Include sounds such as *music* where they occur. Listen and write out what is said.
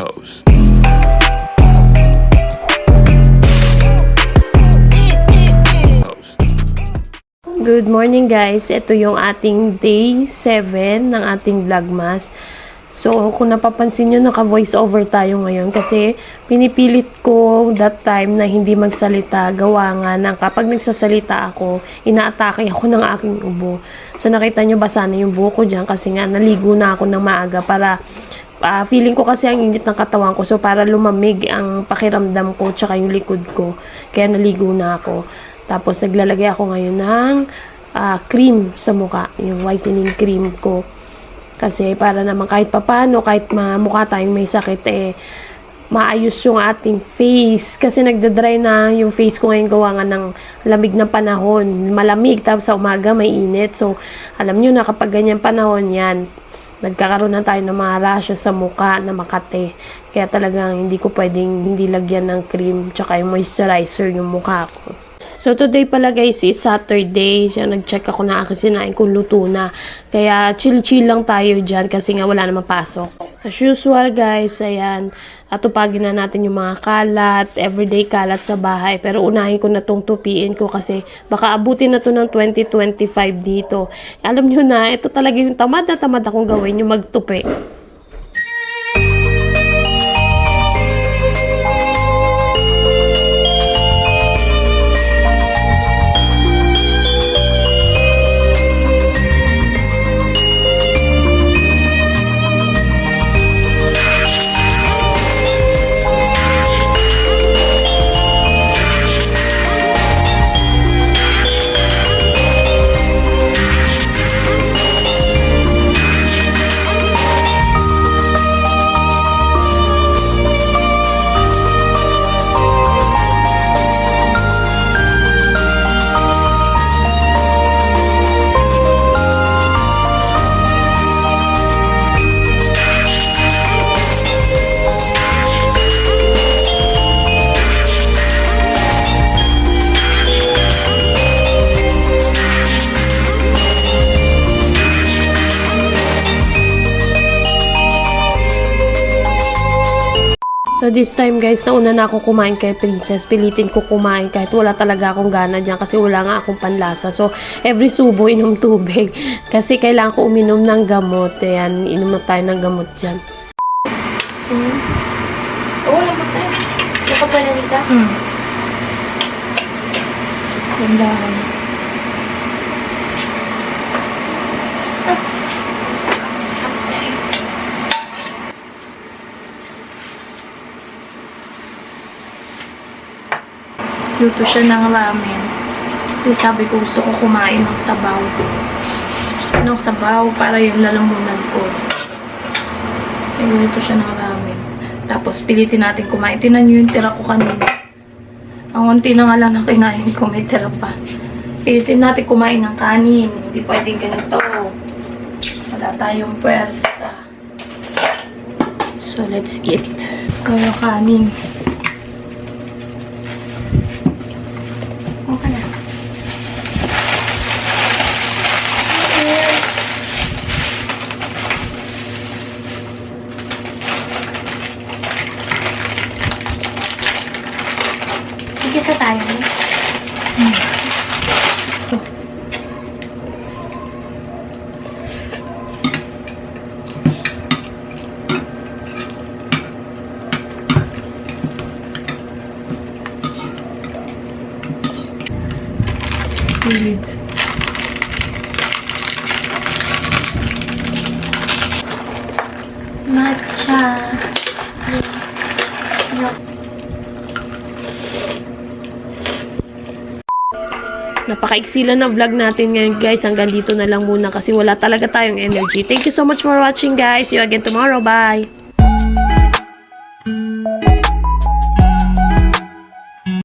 Hose. Good morning guys. Ito yung ating day 7 ng ating vlogmas. So, kung napapansin nyo, naka-voice over tayo ngayon kasi pinipilit ko that time na hindi magsalita. Gawa nga ng kapag nagsasalita ako, inaatake ako ng aking ubo. So, nakita nyo ba sana yung buhok ko dyan kasi nga naligo na ako ng maaga para ah, feeling ko kasi ang init ng katawan ko. So, para lumamig ang pakiramdam ko tsaka yung likod ko. Kaya naligo na ako. Tapos, naglalagay ako ngayon ng ah, cream sa mukha. Yung whitening cream ko. Kasi para naman kahit papano, kahit mukha tayong may sakit, eh, maayos yung ating face. Kasi nagda-dry na yung face ko ngayon gawa nga ng lamig na panahon. Malamig, tapos sa umaga may init. So, alam nyo na kapag ganyan panahon yan, nagkakaroon na tayo ng mga rashes sa mukha na makate. Kaya talagang hindi ko pwedeng hindi lagyan ng cream tsaka yung moisturizer yung mukha ko. So today pala guys is Saturday. So nag-check ako na aking sinain kung luto na. Kaya chill-chill lang tayo dyan kasi nga wala namang pasok. As usual guys, ayan. Atupagin na natin yung mga kalat, everyday kalat sa bahay. Pero unahin ko na tong tupiin ko kasi baka abutin na to ng 2025 dito. Alam nyo na, ito talaga yung tamad na tamad akong gawin, yung magtupi. So this time guys, nauna na ako kumain kay Princess. Pilitin ko kumain kahit wala talaga akong gana dyan kasi wala nga akong panlasa. So every subo *laughs* inom tubig kasi kailangan ko uminom ng gamot. Ayan, inom na tayo ng gamot dyan. Oo, wala pa tayo. Baka pala dito. Hmm. Gandahan. Luto siya ng ramen. Kasi sabi ko gusto ko kumain ng sabaw. Gusto ng sabaw para yung lalamunan ko. Ay, luto siya ng ramen. Tapos pilitin natin kumain. Tinan nyo yung tira ko kanina. Ang unti na nga lang na kinain ko, may tira pa. Pilitin natin kumain ng kanin. Hindi pwedeng ganito. Wala tayong pwersa. So, let's eat. Kaya kanin. Okay na. Igisa tayo. Seeds. Matcha. Milk. Napakaiksi lang na vlog natin ngayon guys. Hanggang dito na lang muna kasi wala talaga tayong energy. Thank you so much for watching guys. See you again tomorrow. Bye!